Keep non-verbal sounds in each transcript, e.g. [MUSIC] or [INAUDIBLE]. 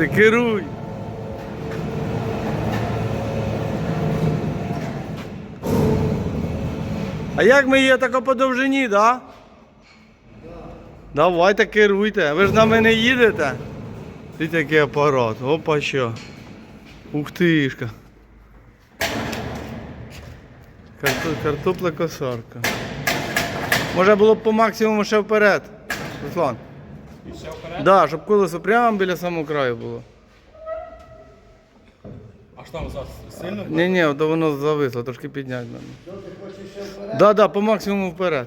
ти, керуй. А як ми є тако по довжині, да? Давайте керуйте. Ви ж на мене їдете. Ти такий апарат. Опа що. Ух тишка. Карто, картопля косарка. Може було б по максимуму ще вперед. Руслан. І ще вперед. Да, щоб колесо прямо біля самого краю було. А що там за сильно? Ні, ні, то воно зависло, трошки підняти треба. Да, да, по максимуму вперед.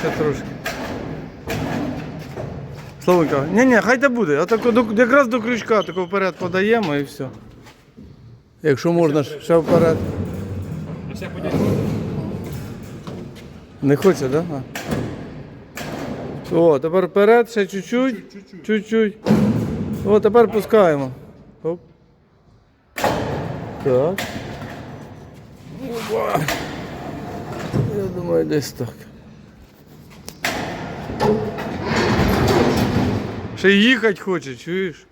Ще трошки. Славенька, ні, ні, хай те буде. Отако до, якраз до крючка тако вперед подаємо і все. Якщо можна, ще вперед. Ще. Не хоче, так? Да? А. О, тепер вперед, ще чуть-чуть. Чуть-чуть. О, тепер пускаємо. Оп. Так. Опа. Я думаю, десь так. Ще їхати хоче, чуєш?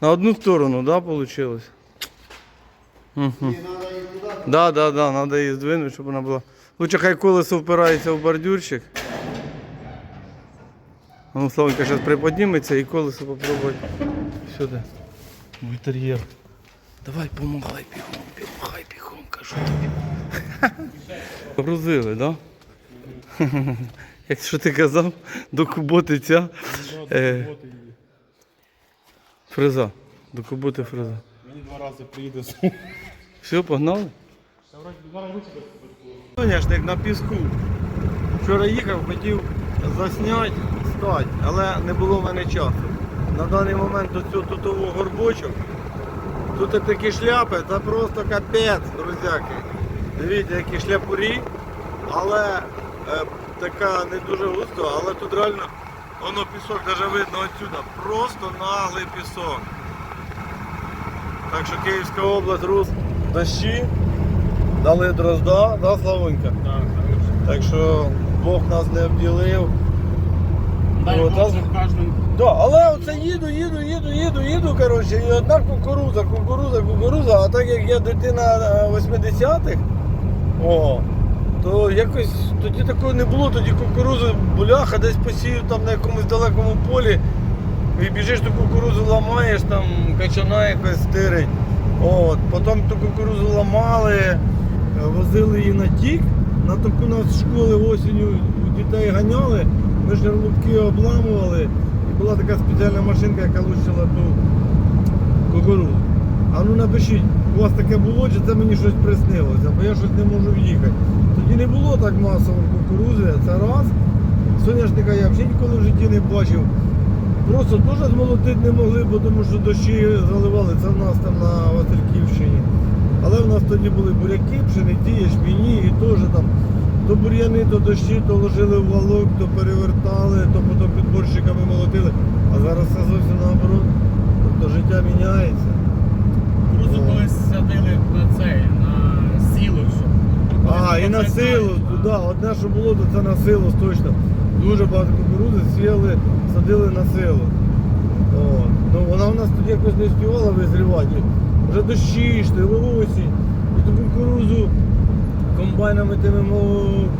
На одну сторону, да, вийшло? Угу. Да, да, да, треба її здвинути, щоб вона була. Лучше хай колесо впирається в бордюрчик. Ну, Славенька зараз приподніметься і колесо попробуй сюди. В інтер'єр. Давай, помагай бігом, помагай бігом, кажу тобі. [LAUGHS] Грузили, так? Да? Як що ти казав, до куботи ця е, фреза. До куботи фреза. Мені два рази приїде. Все, погнали? Соняшник на піску. Вчора їхав, хотів засняти, стати, але не було в мене часу. На даний момент до цього тутового горбочок. Тут такі шляпи, це просто капець, друзяки. Дивіться, які шляпурі, але е, така не дуже густо, але тут реально воно пісок навіть видно отсюда. Просто наглий пісок. Так що Київська область, Рус, дощі, дали дрозда, да, Славонька? Так. Так що Бог нас не обділив. Дай О, Бог, та- щоб Да, але оце їду, їду, їду, їду, їду, коротше, і одна кукуруза, кукуруза, кукуруза, а так як я дитина е, 80-х, о, то якось тоді такого не було, тоді кукурузу буляха десь посів там на якомусь далекому полі, і біжиш ту кукурузу ламаєш, там качана якось стирить. От, потім ту кукурузу ламали, е, возили її на тік, на таку нас школи осінню дітей ганяли, ми ж рубки обламували. І була така спеціальна машинка, яка лущила ту кукурузу. А ну напишіть, у вас таке було, чи це мені щось приснилося, бо я щось не можу в'їхати. Тоді не було так масово кукурузи, це раз. Соняшника я взагалі ніколи в житті не бачив. Просто теж змолотити не могли, бо тому що дощі заливали, це в нас там на Васильківщині. Але в нас тоді були буряки, пшениці, ячміні і теж там то бур'яни, то дощі, то ложили в валок, то перевертали, то потім підборщиками молотили. А зараз все зовсім наоборот. Тобто життя міняється. Крузу колись садили на цей, на сілу, щоб. А, і на силу, да, одне, що було, то це на силу точно. Дуже багато кукурузи сіяли, садили на силу. О, ну, вона в нас тоді якось не співала визрівати. Вже дощі йшли, осінь. І ту кукурузу комбайнами тими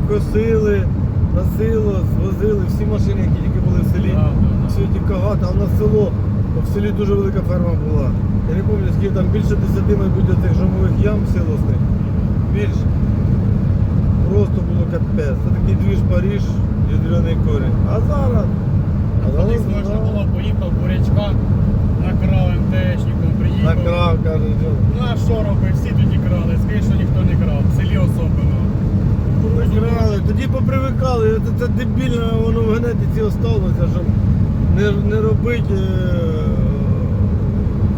косили, на силу, звозили всі машини, які тільки були в селі. Да. Ті кагати, а в нас село, в селі дуже велика ферма була. Я не пам'ятаю, скільки там більше десяти, мабуть, цих жомових ям силосних. Більше. Просто було капець. Це такий двіж Паріж і корінь. А зараз. А Колись можна було, поїхав бурячка, накрав МТшником, приїхав. накрав, каже, що. Ну а що робив? Всі тоді крали, скажи, що ніхто не крав, в селі особливо. Накрали. Тоді попривикали, це, це дебільно, воно в генетиці осталося, щоб не, не робити, е,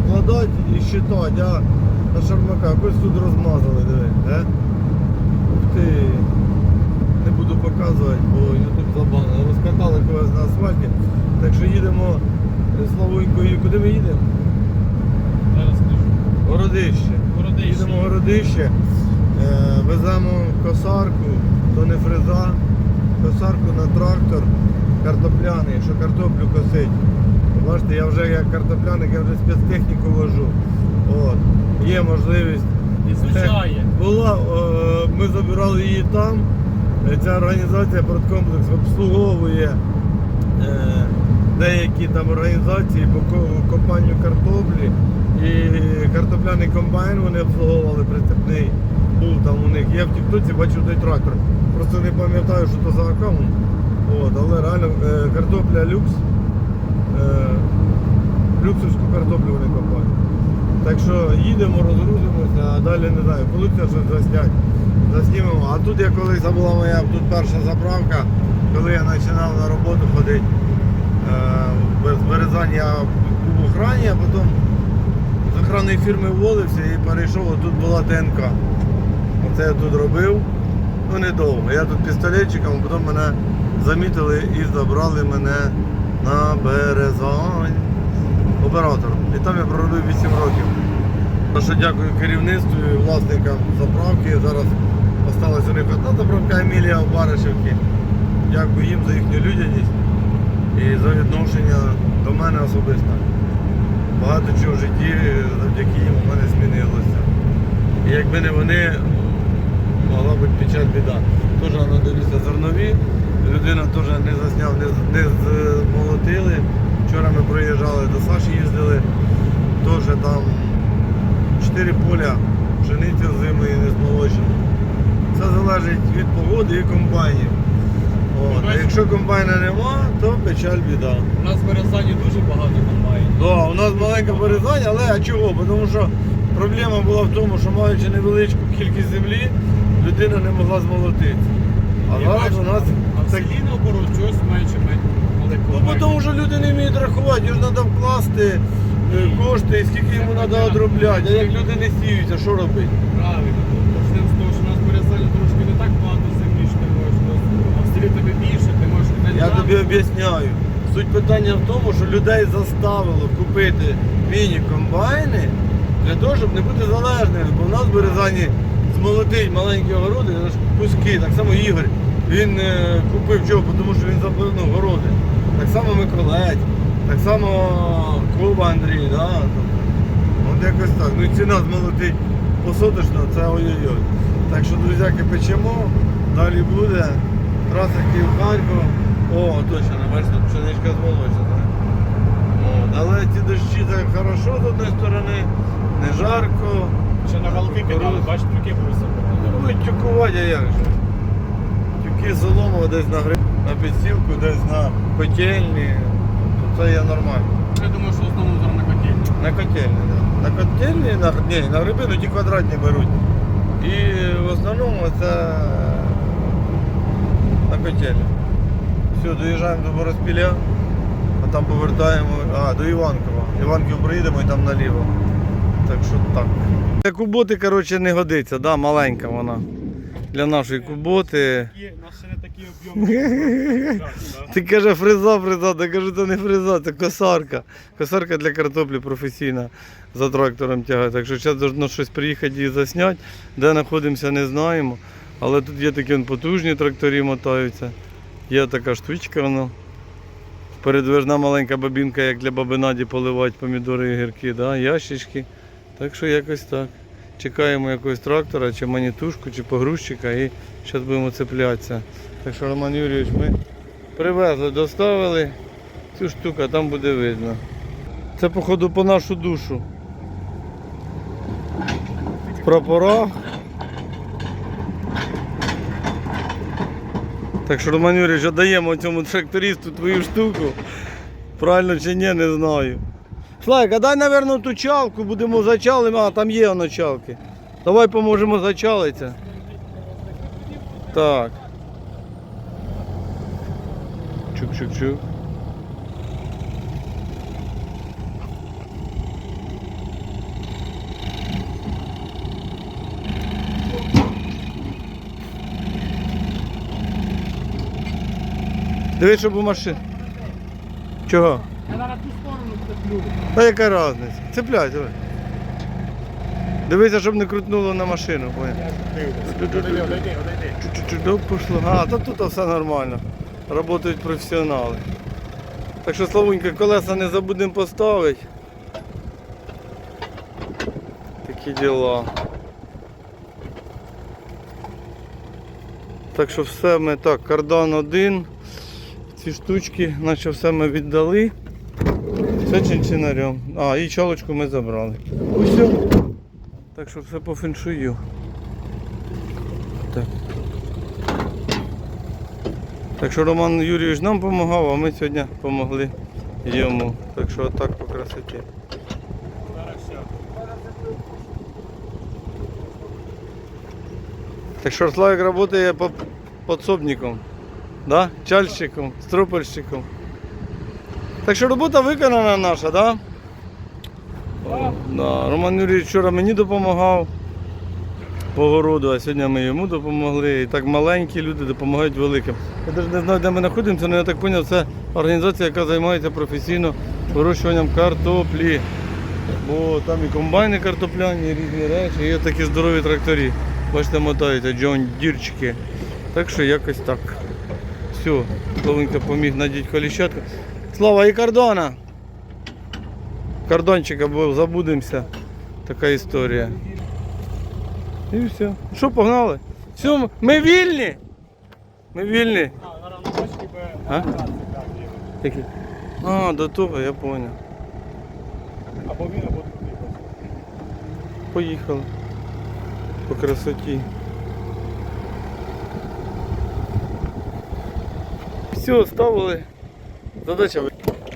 вкладати і считати, а на шармака. Якось тут розмазали, диви. Е? Ух ти. Не буду показувати, бо ютуб забанили. Розкатали когось на асфальті. Так що їдемо Славонькою. Куди ми їдемо? Зараз скажу. Городище. Городище. Їдемо в городище, е, веземо косарку, то не фреза, косарку на трактор картопляний, що картоплю косить. Бачите, я вже як картопляник, я вже спецтехніку вожу. От. Є можливість. Ізучає. Була, е, ми забирали її там. Ця організація «Продкомплекс» обслуговує е, деякі там організації по ко- копанню картоплі. І картопляний комбайн вони обслуговували прицепний. Був там у них. Я в Тіктоці бачив той трактор. Просто не пам'ятаю, що то за аккаунт. От, але реально е, картопля люкс. Е, люксовську картоплю вони копають. Так що їдемо, розгрузимося, а далі не знаю, вийде щось засняти. Заснімемо. А тут я колись це була моя тут перша заправка, коли я починав на роботу ходити. Без я в охрані, а потім з охранної фірми уволився і перейшов, тут була ТНК. Оце я тут робив. Ну недовго. Я тут пістолетчиком, а потім мене замітили і забрали мене на березань оператором. І там я проробив 8 років. За що дякую керівництву і власникам заправки. Зараз осталась у них одна заправка Емілія в Баришівці. Дякую їм за їхню людяність і за відношення до мене особисто. Багато чого в житті завдяки їм у мене змінилося. І якби не вони, могла бути печаль біда. Теж надивився зернові, людина теж не засняв, не, змолотили. Вчора ми проїжджали до Саші, їздили, теж там чотири поля пшениці зимої не змолочено. Це залежить від погоди і комбайнів. От. А якщо комбайна нема, то печаль біда. У нас в Березані дуже багато комбайнів. Да, у нас маленька березань, але а чого? Бо Тому що проблема була в тому, що маючи невеличку кількість землі, людина не могла змолотитися. А І зараз бачите, у нас а в так. селі наоборот чогось менше менше Ну, бо тому що люди не вміють рахувати, їм треба вкласти е, кошти, і скільки йому треба одробляти. А як люди не сіються, що робити? Правильно. Почнемо з того, що у нас в Березані трошки не так багато землі, що ти можеш. А в селі тобі більше, ти можеш не Я тобі об'ясняю. Суть питання в тому, що людей заставило купити міні-комбайни для того, щоб не бути залежними. Бо в нас в Березані змолотить маленькі огороди, це куски. Так само Ігор. Він е, купив чого, тому що він забив ну, городи. Так само Миколець, так само Коба Андрій. Да? От якось так. Ну і ціна змолотить посуточно, це ой-ой-ой. Так що, друзяки, печемо, далі буде. Траса Київ-Харків. О, точно, бачите, тут пшеничка змолочена. От, Але ці дощі так хорошо з одної сторони, не жарко. Ще на валки кидали, бачиш, тюки високо. Будуть тюкувати, а як же? Тюки солому десь на гриб, на підсілку, десь на котельні. Тобто Це є нормально. Я думаю, що в основному зараз на котельні. На котельні, так. На котельні, на, ні, на гриби, ну ті квадратні беруть. І в основному це на котельні. Все, доїжджаємо до Бороспіля, а там повертаємо, а, до Іванкова. Іванків приїдемо і там наліво. Так що так. Для куботи, коротше, не годиться, да, маленька вона. Для нашої куботи. Є, у нас ще не такі об'єми. [LAUGHS] Ти каже фреза, фреза, та кажу, це не фреза, це косарка. Косарка для картоплі професійна за трактором тягає. Так що зараз должно щось приїхати і засняти. Де знаходимося, не знаємо. Але тут є такі потужні тракторі мотаються. Є така штучка, воно. Передвижна маленька бабінка, як для баби Наді поливати помідори і гірки, да? ящички. Так що якось так. Чекаємо якогось трактора, чи манітушку, чи погрузчика і зараз будемо цеплятися. Так що, Роман Юрійович, ми привезли, доставили цю штуку, там буде видно. Це, походу, по нашу душу. В. Так що, Роман Юрійович, віддаємо цьому трактористу твою штуку. Правильно чи ні, не знаю. Слайк, а дай, мабуть, ту чалку, будемо зачалимо, а там є воно чалки. Давай поможемо зачалитися. Так. Чук-чук-чук. Дивись, щоб у машин. Чого? Я зараз ту сторону цеплю. Та яка різниця? Цепляй, давай. Дивися, щоб не крутнуло на машину. Чуть-чуть пошло. А, та тут все нормально. Работають професіонали. Так що Славунька, колеса не забудемо поставити. Такі діла. Так що все ми так, кардан один. Ці штучки, наче все ми віддали. Все чинчинарем. А, і чолочку ми забрали. Усе. Так що все по феншую. Так. Так що Роман Юрійович нам допомагав, а ми сьогодні допомогли йому. Так що отак по красоті. Так що Славик працює по подсобником, да? чальщиком, струпальщиком. Так що робота виконана наша, да? О, да. Роман Юрійович вчора мені допомагав по городу, а сьогодні ми йому допомогли. І так маленькі люди допомагають великим. Я навіть не знаю, де ми знаходимося, але я так зрозумів, це організація, яка займається професійно вирощуванням картоплі. Бо там і комбайни картопляні, і різні речі, і є такі здорові тракторі. Бачите, мотаються, Джон Дірчики. Так що якось так. Все, Славенька поміг надіть коліщатку. Слава і кордона! Кордончика, бо забудемося. Така історія. І все. Що, погнали? Все, ми вільні! Ми вільні. А? Які? А, до того, я зрозумів. Або він, або другий. Поїхали. По красоті. Все, ставили. Задача ви.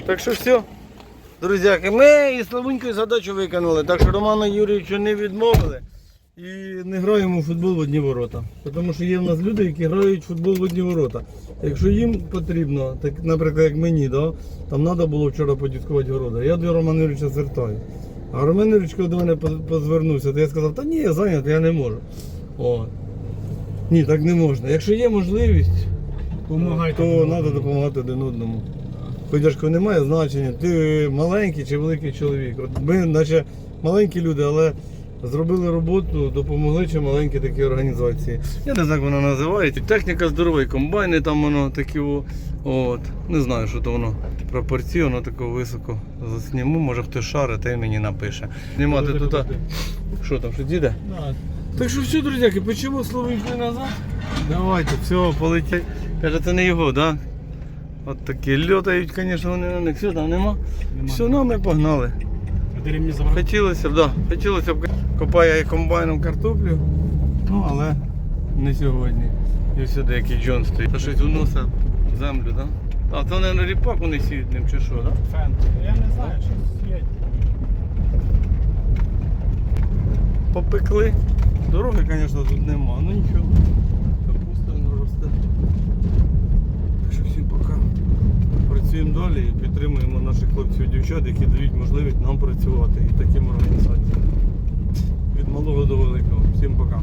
Так що все. Друзяки, ми із Славунькою задачу виконали. Так що Роману Юрійовичу не відмовили. І не граємо в футбол в одні ворота. Тому що є в нас люди, які грають в футбол в одні ворота. Якщо їм потрібно, так, наприклад, як мені, да, там треба було вчора подіскувати города. Я до Романа Юрійовича звертаю. А Роман Юрійович коли до мене поз- позвернувся, то я сказав, та ні, я зайнятий, я не можу. О. Ні, так не можна. Якщо є можливість, Помагайте. то треба допомагати один одному. Подяжко немає значення, ти маленький чи великий чоловік. От ми, наче маленькі люди, але зробили роботу, допомогли чи маленькі такі організації. Я не знаю, як воно називається. Техніка здорова, і комбайни там воно такі. о- От. Не знаю, що то воно пропорції, воно тако високо засніму. Може хтось шарить, та й мені напише. Знімати тут. Що там, що діде? Так що все, друзяки, почему Словенькою назад? Давайте, все, полетять. Каже, це не його, да? От такі льотають, звісно, вони на них. Все, там нема. Нема. Все, ну ми погнали. Хотілося б, да, хотілося б, копає я комбайном картоплю, ну але не сьогодні. І всюди який Джон стоїть. Та щось уносить землю, да? А це, мабуть, ріпак вони сіють ним чи що, да? Фен. Я не знаю, що сіять. Попекли. Дороги, звісно, тут нема, ну нічого. Капуста не росте. Так що всім пока. Працюємо далі і підтримуємо наших хлопців і дівчат, які дають можливість нам працювати і таким організаціям. Від малого до великого. Всім пока.